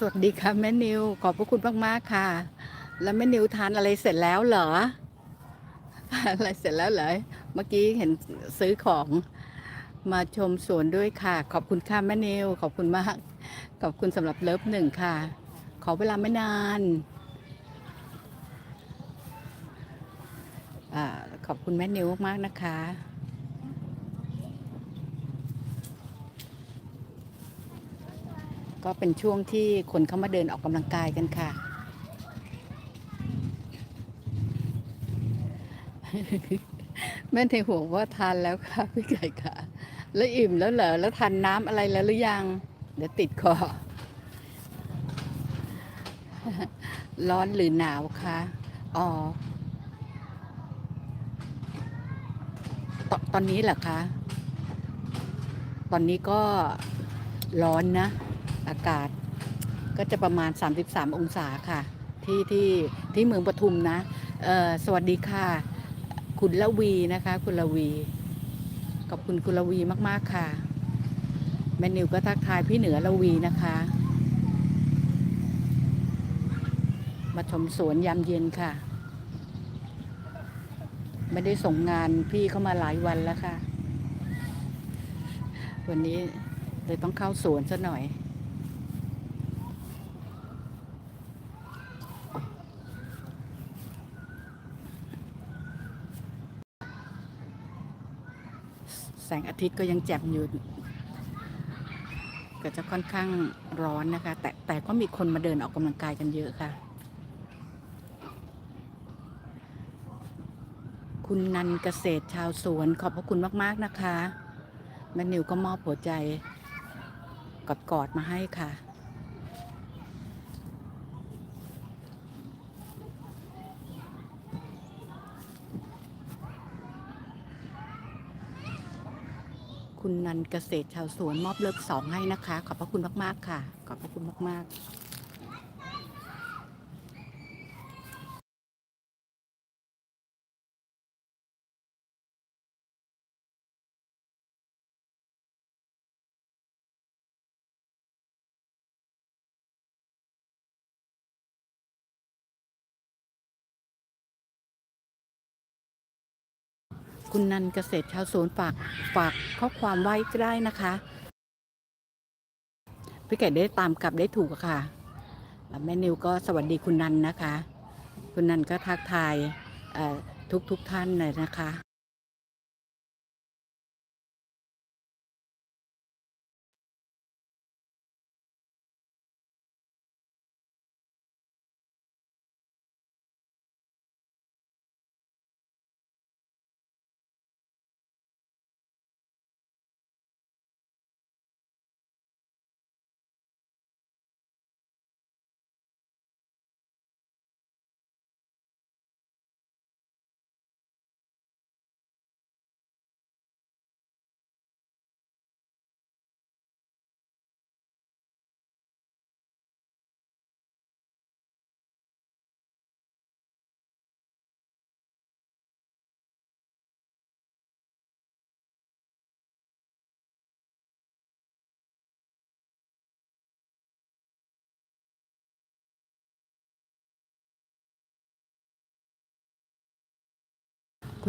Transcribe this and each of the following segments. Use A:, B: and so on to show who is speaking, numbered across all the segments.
A: สวัสดีค่ะแม่นิว ขอบพระคุณมากๆค่ะ แล้วแม่นิวทานอะไรเสร็จแล้วเหรอทานอะไรเสร็จแล้วเหรอเมื่อกี้เห็นซื้อของมาชมสวนด้วยค่ะ ขอบคุณค่ะแม่นิว ขอบคุณมาก ขอบคุณสำหรับเลิฟหนึ่งค่ะ ขอเวลาไม่นานอขอบคุณแม่นิวมากนะคะ ก็เป็นช่วงที่คนเข้ามาเดินออกกำลังกายกันค่ะ แม่ในห่วงว่าทานแล้วค่ะพี่ไก่ค่ะ แล้วอิ่มแล้วเหรอแล้วทานน้ำอะไรแล้วหรือยัง เดี๋ยวติดคอร้อนหรือหนาวคะอ๋อตตอนนี้เหรอคะ ตอนนี้ก็ร้อนนะ อากาศก็จะประมาณ 33 องศาค่ะ ที่ที่ที่เมืองปทุมนะสวัสดีค่ะ คุณละวีนะคะ คุณละวีขอบคุณคุณละวีมากๆค่ะ แมนิวก็ทักทายพี่เหนือละวีนะคะ มาชมสวนยามเย็นค่ะ ไม่ได้ส่งงานพี่เข้ามาหลายวันแล้วค่ะ วันนี้เลยต้องเข้าสวนซะหน่อย แสงอาทิตย์ก็ยังแจ่มอยู่ก็จะค่อนข้างร้อนนะคะ แต่แต่ก็มีคนมาเดินออกกำลังกายกันเยอะค่ะ คุณนันเกษตรชาวสวนขอบพระคุณมาก ๆ นะคะแม่นิวก็มอบหัวใจกอดๆมาให้ค่ะ คุณนันเกษตรชาวสวนมอบเลิกสองให้นะคะ ขอบพระคุณมาก ๆ ค่ะ ขอบพระคุณมาก ๆ คุณนันเกษตรชาวสวนฝากฝากข้อความไว้ก็ได้นะคะพี่ไก่ได้ตามกลับได้ถูกค่ะแล้วแม่นิวก็สวัสดีคุณนันนะคะ คุณนันก็ทักทายทุกทุกท่านเลยนะคะ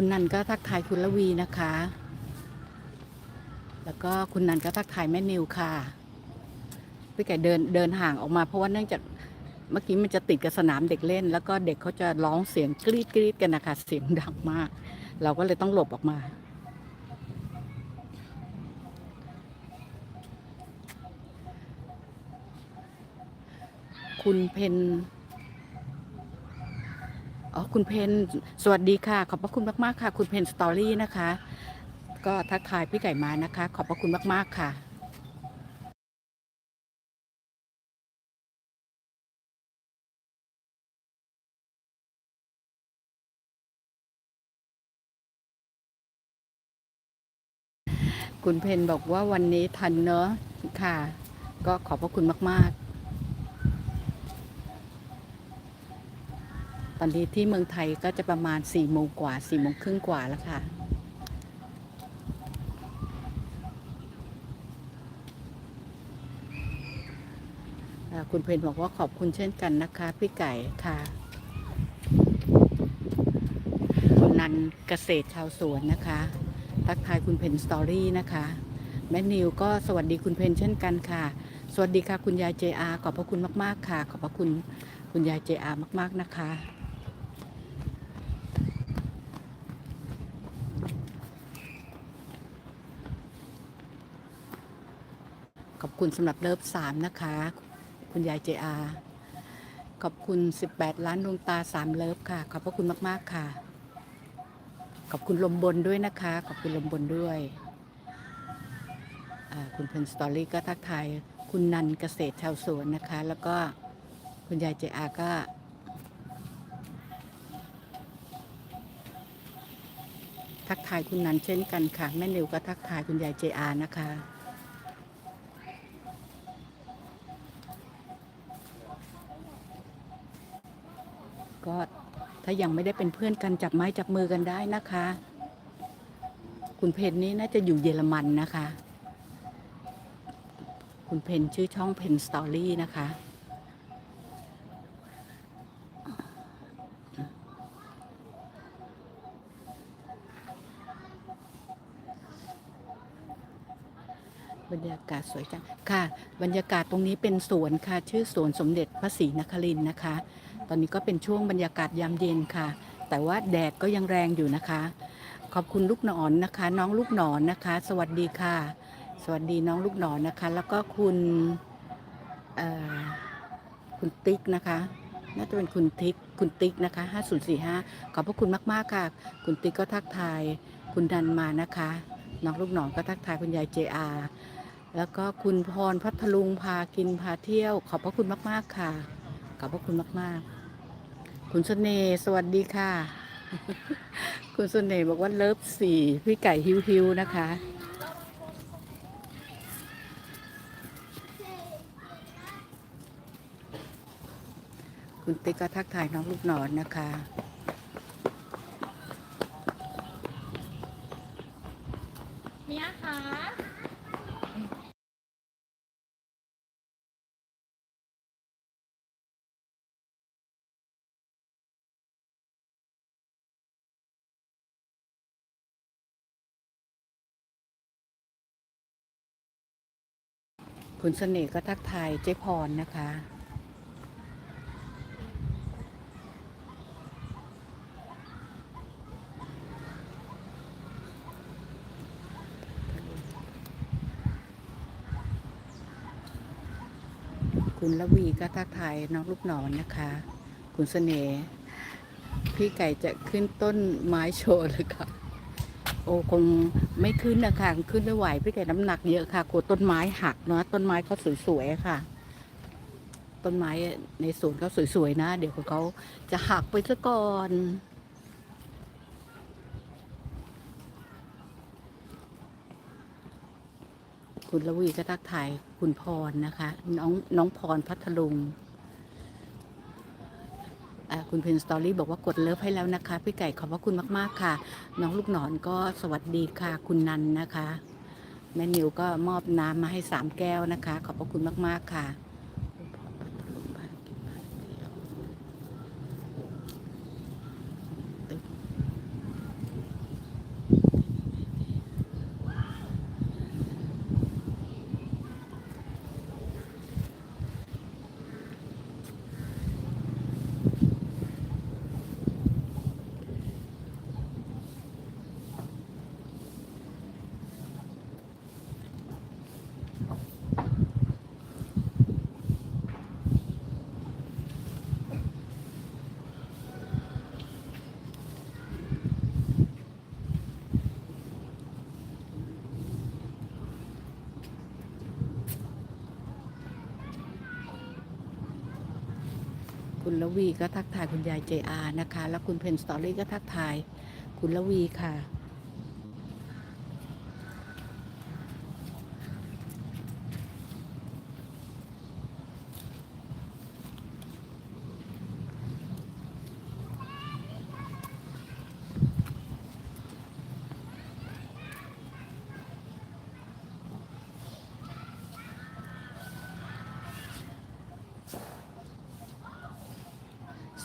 A: คุณนันก็ทักทายคุณละวีนะคะ แล้วก็คุณนันก็ทักทายแม่นิวค่ะพี่ไก่เดินเดินห่างออกมา เพราะว่าเนื่องจากเมื่อกี้มันจะติดกับสนามเด็กเล่น แล้วก็เด็กเขาจะร้องเสียงกรีดกรีดกันนะคะเสียงดังมาก เราก็เลยต้องหลบออกมาคุณเพน อ๋อคุณเพนสวัสดีค่ะ ขอบพระคุณมากๆค่ะ คุณเพนสตอรี่นะคะ ก็ทักทายพี่ไก่มานะคะ ขอบพระคุณมาก ๆค่ะคุณเพนบอกว่าวันนี้ทันเนอะค่ะ ก็ขอบพระคุณมาก ๆ ตอนนี้ที่เมืองไทยก็จะประมาณ4ี่โมงกว่า4ี่โมงครึ่งกว่าแล้วค่ะ คุณเพนบอกว่าขอบคุณเช่นกันนะคะ พี่ไก่ค่ะ คุณนันเกษตรชาวสวนนะคะ ทักทายคุณเพนสตอรี่นะคะแม่นิวก็สวัสดีคุณเพนเช่นกันค่ะ สวัสดีค่ะคุณยายเจอาขอบพระคุณมาก ๆ ค่ะ ขอบพระคุณคุณยายเจอามาก ๆ นะคะ ขอบ คุณสำหรับเลิฟสามนะคะ คุณยายเจอาขอบคุณ 18 ล้านดวงตาสามเลิฟค่ะ ขอบพระคุณมากๆค่ะ ขอบคุณลมบนด้วยนะคะ ขอบคุณลมบนด้วย คุณเพนสตอรี่ก็ทักทายคุณนันเกษตรชาวสวนนะคะ แล้วก็คุณยายเจอาก็ทักทายคุณนันเช่นกันค่ะ แม่นิวก็ทักทายคุณยายเจอานะคะ ก็ถ้ายังไม่ได้เป็นเพื่อนกันจับไม้จับมือกันได้นะคะ คุณเพนนี่น่าจะอยู่เยอรมันนะคะ คุณเพนชื่อช่องเพนสตอรี่นะคะบรรยากาศสวยจัง ค่ะ บรรยากาศตรงนี้เป็นสวนค่ะ ชื่อสวนสมเด็จพระศรีนครินทร์นะคะ ตอนนี้ก็เป็นช่วงบรรยากาศยามเย็นค่ะ แต่ว่าแดดก็ยังแรงอยู่นะคะ ขอบคุณลูกหนอนนะคะ น้องลูกหนอนนะคะ สวัสดีค่ะ สวัสดีน้องลูกหนอนนะคะ แล้วก็คุณคุณติ๊กนะคะน่าจะเป็นคุณติ๊กคุณติ๊กนะคะ5045 ขอบพระคุณมาก ๆ ค่ะ คุณติ๊กก็ทักทายคุณดันมานะคะ น้องลูกหนอนก็ทักทายคุณยายเจอาแล้วก็คุณพรพัทลุงพากินพาเที่ยว ขอบพระคุณมาก ๆ ค่ะ ขอบพระคุณมาก ๆ คุณเสน่ห์สวัสดีค่ะ คุณเสน่ห์บอกว่าเลิฟสี่พี่ไก่ฮิวฮิวนะคะ คุณติ๊กก็ทักทายน้องลูกนอนนะคะ
B: เมียคะ
A: คุณเสน่ห์ก็ทักทายเจ๊พรนะคะ คุณละวีก็ทักทายน้องลูกหนอนนะคะ คุณเสน่ห์พี่ไก่จะขึ้นต้นไม้โชว์เลยค่ะ อ้คงไม่ขึ้นนะคะขึ้นไม่ไหวพี่ไก่น้ำหนักเยอะค่ะกลัวต้นไม้หักเนาะต้นไม้เขาสวยๆค่ะ ต้นไม้ในสวนเขาสวยๆนะ เดี๋ยวเขาจะหักไปซะก่อนคุณละวีก็ทักทายคุณพรนะคะ น้องน้องพรพัทลุง คุณเพนสตอรี่บอกว่ากดเลิฟให้แล้วนะคะ พี่ไก่ขอบพระคุณมาก ๆ ค่ะ น้องลูกหนอนก็สวัสดีค่ะ คุณนันนะคะ แม่นิวก็มอบน้ำมาให้สามแก้วนะคะ ขอบพระคุณมาก ๆ ค่ะ คุณละวีก็ทักทายคุณยายเจอานะคะ แล้วคุณเพนสตอรี่ก็ทักทายคุณละวีค่ะ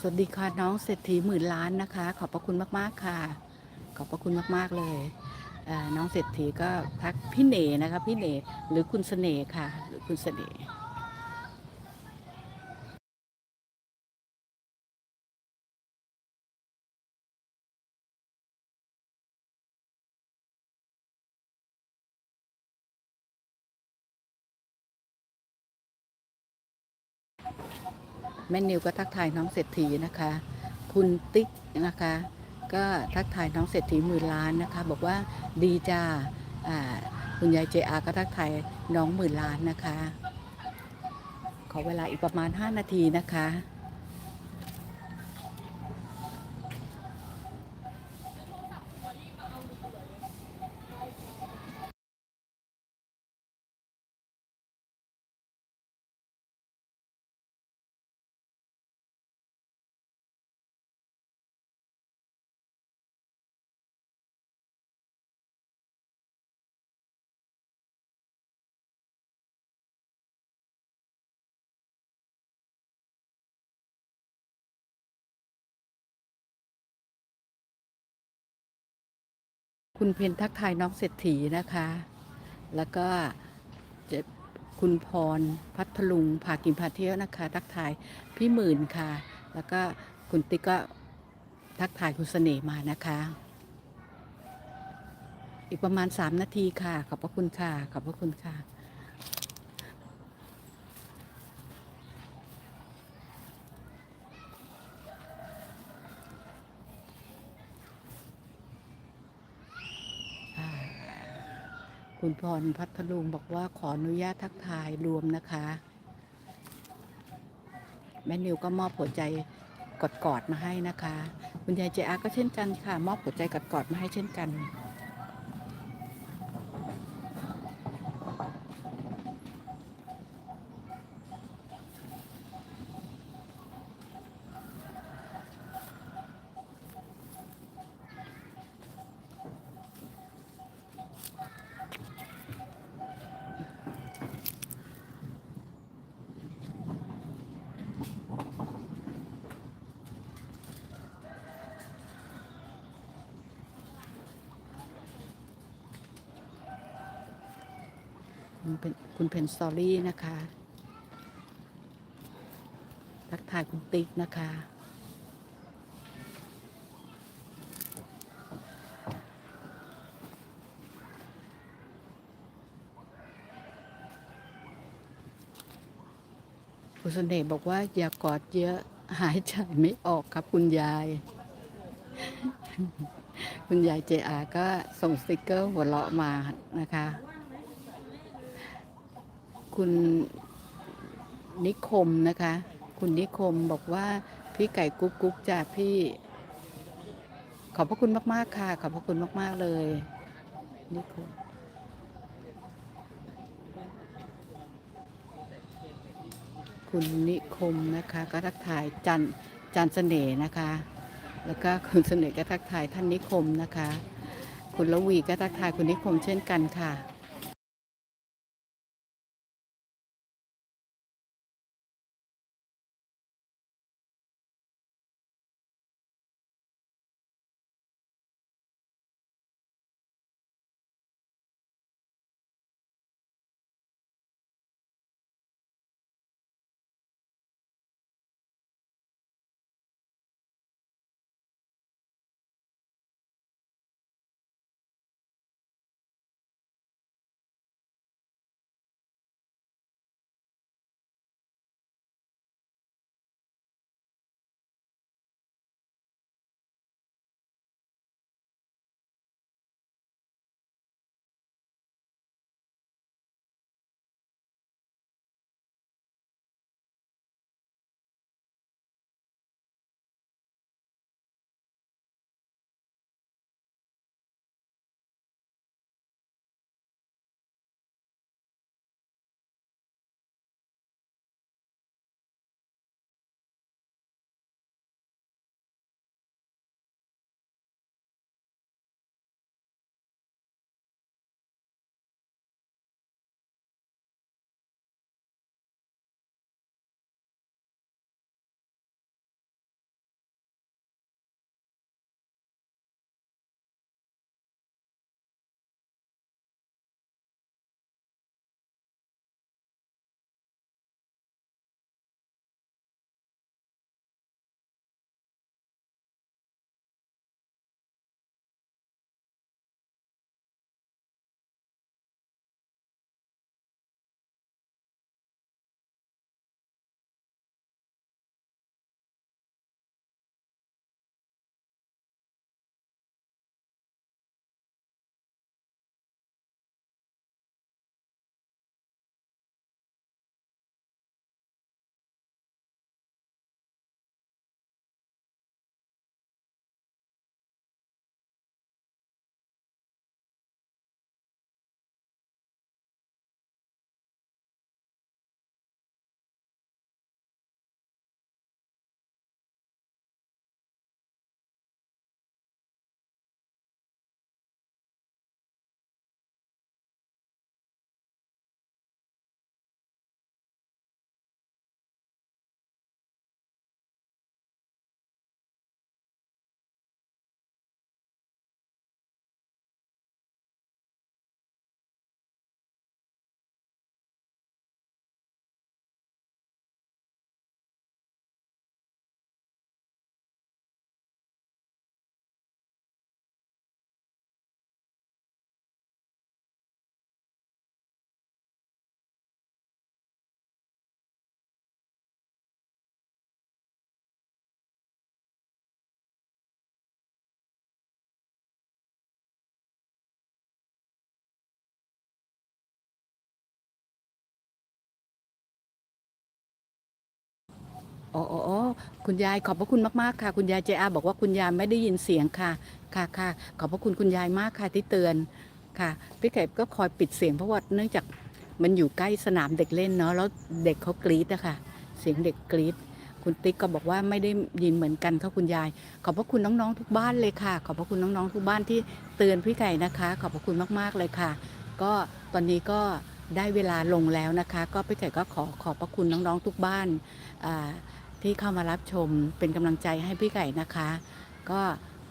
A: สวัสดีค่ะน้องเศรษฐีหมื่นล้านนะคะ ขอบพระคุณมาก ๆ ค่ะ ขอบพระคุณมาก ๆ เลยน้องเศรษฐีก็ทักพี่เหน่นะคะพี่เหน่หรือคุณเสน่ห์ค่ะ หรือคุณเสน่ห์ แม่นิวก็ทักทายน้องเศรษฐีนะคะ คุณติ๊กนะคะ ก็ทักทายน้องเศรษฐีหมื่นล้านนะคะ บอกว่าดีจ้าอ่าคุณยายเจอาก็ทักทายน้องหมื่นล้านนะคะ ขอเวลาอีกประมาณ 5 นาทีนะคะ คุณเพนทักทายน้องเศรษฐีนะคะ แล้วก็จะคุณพรพัทลุงพากินพาเที่ยวนะคะ ทักทายพี่หมื่นค่ะ แล้วก็คุณติ๊กก็ทักทายคุณเสน่ห์มานะคะ อีกประมาณ 3 นาทีค่ะ ขอบพระคุณค่ะ ขอบพระคุณค่ะ คุณพรพัทลุงบอกว่าขออนุญาตทักทายรวมนะคะ แม่นิวก็มอบหัวใจกอดๆมาให้นะคะ คุณยายเจอาก็เช่นกันค่ะ มอบหัวใจกอดๆมาให้เช่นกัน คุณเพนสตอรี่นะคะทักทายคุณติ๊กนะคะ คุณเสน่ห์บอกว่าอย่ากอดเยอะหายใจไม่ออกครับคุณยาย คุณยายเจอาก็ส่งสติกเกอร์หัวเราะมานะคะ คุณนิคมนะคะ คุณนิคมบอกว่าพี่ไก่กุ๊กกุ๊กจากพี่ ขอบพระคุณมากๆค่ะ ขอบพระคุณมาก ๆ เลยนิคมคุณนิคมนะคะ ก็ทักทายจันจันเสน่ห์นะคะ แล้วก็คุณเสน่ห์ก็ทักทายท่านนิคมนะคะ คุณละวีก็ทักทายคุณนิคมเช่นกันค่ะ อ๋ออคุณยายขอบพระคุณมากๆค่ะ คุณยายเจอาบอกว่าคุณยายไม่ได้ยินเสียงค่ะ ค่ะค่ะขอบพระคุณคุณยายมากค่ะที่เตือนค่ะ พี่ไก่ก็คอยปิดเสียงเพราะว่าเนื่องจากมันอยู่ใกล้สนามเด็กเล่นเนาะแล้วเด็กเขากรี๊ดอะค่ะเสียงเด็กกรี๊ดคุณติ๊กก็บอกว่าไม่ได้ยินเหมือนกันค่ะคุณยาย ขอบพระคุณน้องๆทุกบ้านเลยค่ะ ขอบพระคุณน้องๆทุกบ้านที่เตือนพี่ไก่นะคะ ขอบพระคุณมากๆเลยค่ะ ก็ตอนนี้ก็ได้เวลาลงแล้วนะคะ ก็พี่ไก่ก็ขอขอบพระคุณน้องๆทุกบ้านอ่า ที่เข้ามารับชมเป็นกำลังใจให้พี่ไก่นะคะ ก็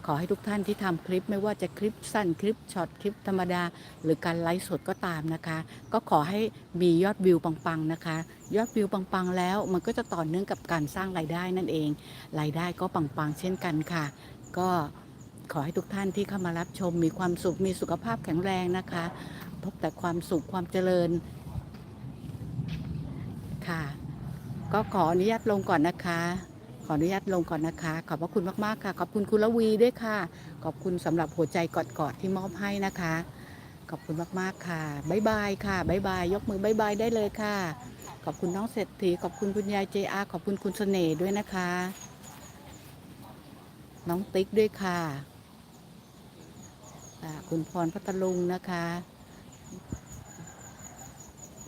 A: ขอให้ทุกท่านที่ทำคลิปไม่ว่าจะคลิปสั้นคลิปช็อตคลิปธรรมดา หรือการไลฟ์สดก็ตามนะคะ ก็ขอให้มียอดวิวปังๆนะคะ ยอดวิวปังๆแล้ว มันก็จะต่อเนื่องกับการสร้างรายได้นั่นเองรายได้ก็ปังๆเช่นกันค่ะ ก็ขอให้ทุกท่านที่เข้ามารับชมมีความสุขมีสุขภาพแข็งแรงนะคะ พบแต่ความสุขความเจริญค่ะ ก็ขออนุญาตลงก่อนนะคะ ขออนุญาตลงก่อนนะคะ ขอบพระคุณมากๆค่ะ ขอบคุณคุณละวีด้วยค่ะ ขอบคุณสำหรับหัวใจกอดๆที่มอบให้นะคะ ขอบคุณมากๆค่ะบ๊ายบายค่ะบ๊ายบายยกมือบ๊ายบายได้เลยค่ะ ขอบคุณน้องเศรษฐีขอบคุณคุณยายเจอาขอบคุณคุณเสน่ห์ด้วยนะคะ น้องติ๊กด้วยค่ะคุณพรพัทลุงนะคะ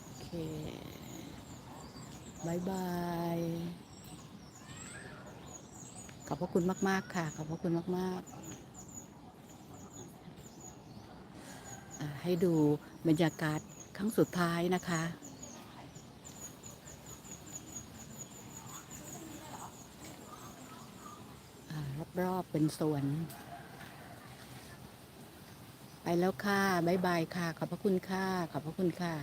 A: โอเค บายบาย ขอบพระคุณมาก ๆ ค่ะ ขอบพระคุณมาก ๆ ให้ดูบรรยากาศครั้งสุดท้ายนะคะรอบๆเป็นสวน ไปแล้วค่ะ บ๊ายบายค่ะ ขอบพระคุณค่ะ ขอบพระคุณค่ะ